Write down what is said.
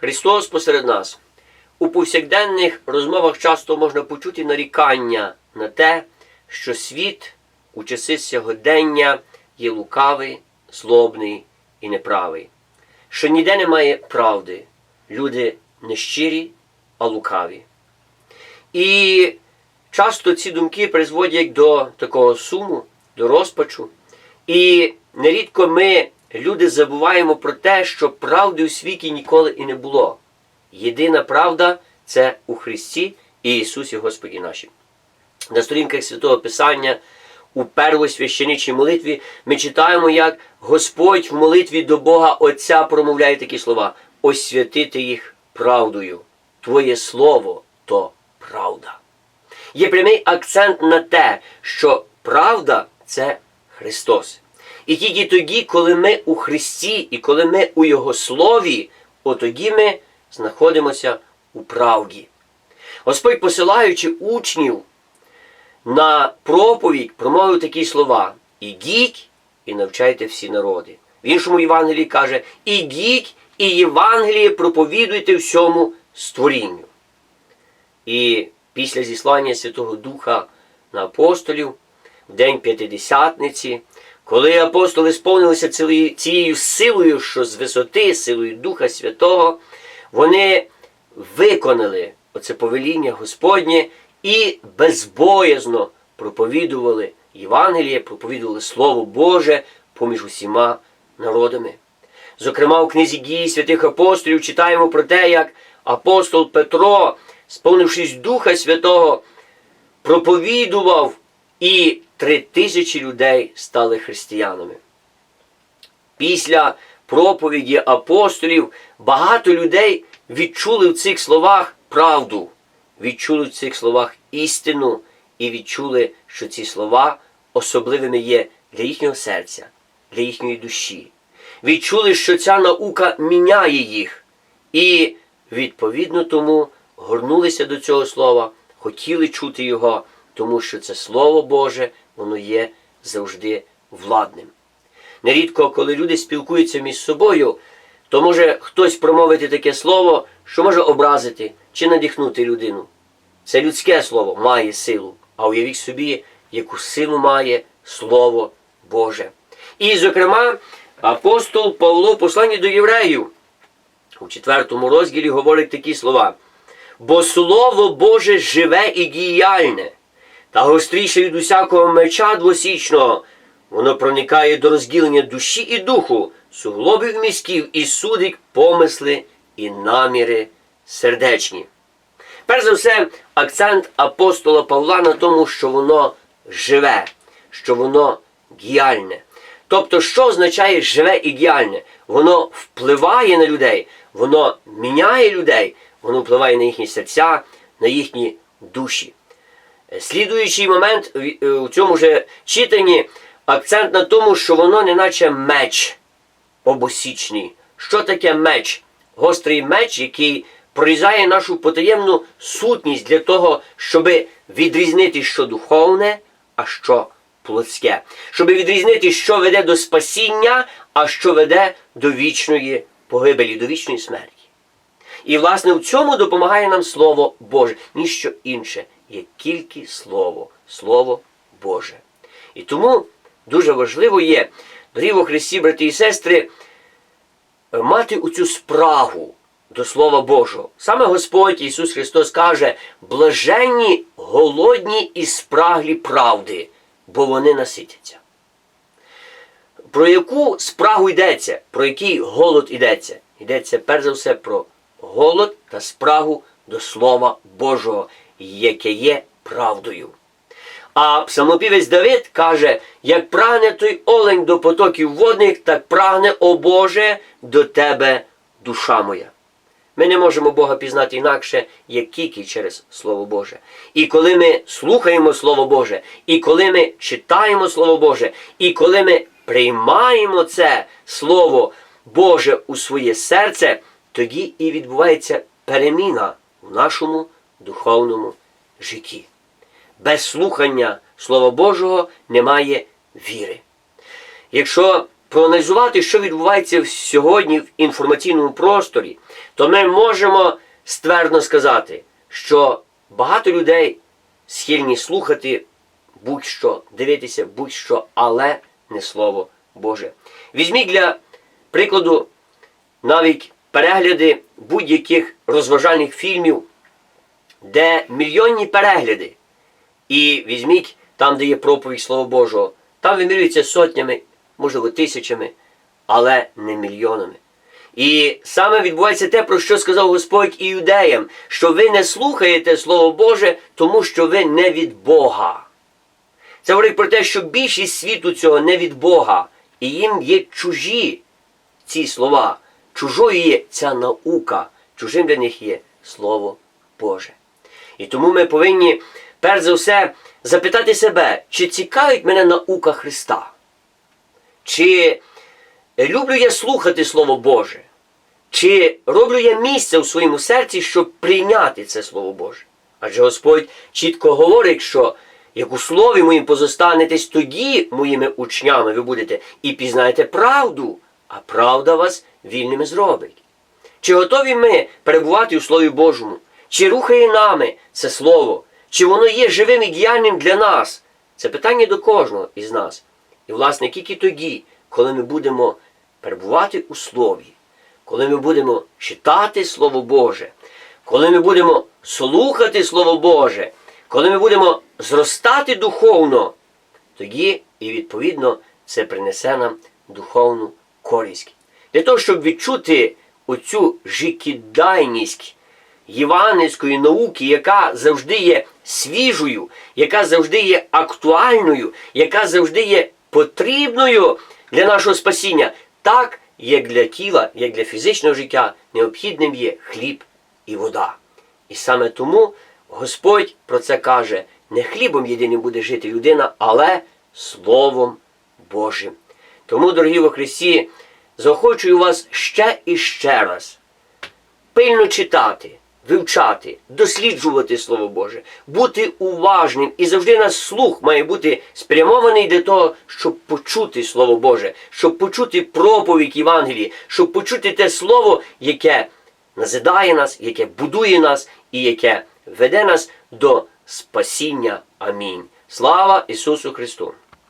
Христос посеред нас. У повсякденних розмовах часто можна почути нарікання на те, що світ у часи сьогодення є лукавий, злобний і неправий, що ніде немає правди, люди не щирі, а лукаві. І часто ці думки призводять до такого суму, до розпачу. І нерідко ми, люди, забуваємо про те, що правди у світі ніколи і не було. Єдина правда це у Христі і Ісусі Господі наші. На сторінках Святого Писання у первосвященичій молитві ми читаємо, як Господь в молитві до Бога Отця промовляє такі слова: освятити їх правдою. Твоє Слово то правда. Є прямий акцент на те, що правда це Христос. І тільки тоді, коли ми у Христі і коли ми у Його Слові, отоді ми знаходимося у правді. Господь, посилаючи учнів на проповідь, промовив такі слова: Ідіть і навчайте всі народи. В іншому Євангелії каже: Ідіть і Євангеліє проповідуйте всьому створінню. І після зіслання Святого Духа на апостолів, в день П'ятидесятниці, коли апостоли сповнилися цією- силою, що з висоти, силою Духа Святого, вони виконали оце повеління Господнє і безбоязно проповідували Євангеліє, проповідували Слово Боже поміж усіма народами. Зокрема, у книзі дії святих апостолів читаємо про те, як апостол Петро, сповнившись Духа Святого, проповідував, і три тисячі людей стали християнами. Після проповіді апостолів багато людей відчули в цих словах правду, відчули в цих словах істину і відчули, що ці слова особливими є для їхнього серця, для їхньої душі. Відчули, що ця наука міняє їх, і відповідно тому горнулися до цього слова, хотіли чути його, тому що це Слово Боже, воно є завжди владним. Нерідко, коли люди спілкуються між собою, то може хтось промовити таке слово, що може образити чи надихнути людину. Це людське слово має силу, а уявіть собі, яку силу має Слово Боже. І, зокрема, апостол Павло в посланні до євреїв у четвертому розділі говорить такі слова. Бо Слово Боже живе і діяльне, та гостріше від усякого меча двосічного, воно проникає до розділення душі і духу, суглобів мізків і судить помисли і наміри сердечні. Перш за все, акцент апостола Павла на тому, що воно живе, що воно діяльне. Тобто, що означає живе і діяльне? Воно впливає на людей, воно міняє людей, воно впливає на їхні серця, на їхні душі. Слідуючий момент у цьому же читанні акцент на тому, що воно не наче меч обосічний. Що таке меч? Гострий меч, який прорізає нашу потаємну сутність для того, щоб відрізнити, що духовне, а що плотське. Щоб відрізнити, що веде до спасіння, а що веде до вічної погибелі, до вічної смерті. І, власне, в цьому допомагає нам Слово Боже, ніщо інше, як тільки Слово, Слово Боже. І тому дуже важливо є, дорогі Христі, брати і сестри, мати оцю спрагу до Слова Божого. Саме Господь Ісус Христос каже: блаженні, голодні і спраглі правди, бо вони наситяться. Про яку спрагу йдеться, про який голод йдеться? Йдеться перш за все про голод та спрагу до Слова Божого, яке є правдою. А псалмопівець Давид каже, як прагне той олень до потоків водних, так прагне, о Боже, до тебе душа моя. Ми не можемо Бога пізнати інакше, як тільки через Слово Боже. І коли ми слухаємо Слово Боже, і коли ми читаємо Слово Боже, і коли ми приймаємо це Слово Боже у своє серце, тоді і відбувається переміна в нашому духовному житті. Без слухання Слова Божого немає віри. Якщо проаналізувати, що відбувається сьогодні в інформаційному просторі, то ми можемо ствердно сказати, що багато людей схильні слухати будь-що, дивитися будь-що, але не Слово Боже. Візьміть для прикладу навіть перегляди будь-яких розважальних фільмів, де мільйонні перегляди. І візьміть там, де є проповідь Слова Божого, там вимірюється сотнями, можливо, тисячами, але не мільйонами. І саме відбувається те, про що сказав Господь і що ви не слухаєте Слово Боже, тому що ви не від Бога. Це говорить про те, що більшість світу цього не від Бога, і їм є чужі ці слова. Чужою є ця наука, чужим для них є Слово Боже. І тому ми повинні, перш за все, запитати себе, чи цікавить мене наука Христа? Чи люблю я слухати Слово Боже? Чи роблю я місце у своєму серці, щоб прийняти це Слово Боже? Адже Господь чітко говорить, що як у слові моїм позостанетесь, тоді моїми учнями ви будете і пізнаєте правду, а правда вас вільними зробить. Чи готові ми перебувати у Слові Божому? Чи рухає нами це Слово? Чи воно є живим і діяльним для нас? Це питання до кожного із нас. І, власне, тільки тоді, коли ми будемо перебувати у Слові, коли ми будемо читати Слово Боже, коли ми будемо слухати Слово Боже, коли ми будемо зростати духовно, тоді і відповідно це принесе нам духовну користь. Для того, щоб відчути оцю життєдайність євангельської науки, яка завжди є свіжою, яка завжди є актуальною, яка завжди є потрібною для нашого спасіння, так як для тіла, як для фізичного життя необхідним є хліб і вода. І саме тому Господь про це каже: не хлібом єдиним буде жити людина, але Словом Божим. Тому, дорогі во Христі, заохочую вас ще і ще раз пильно читати, вивчати, досліджувати Слово Боже, бути уважним і завжди наш слух має бути спрямований для того, щоб почути Слово Боже, щоб почути проповідь Євангелії, щоб почути те Слово, яке назидає нас, яке будує нас і яке веде нас до спасіння. Амінь. Слава Ісусу Христу!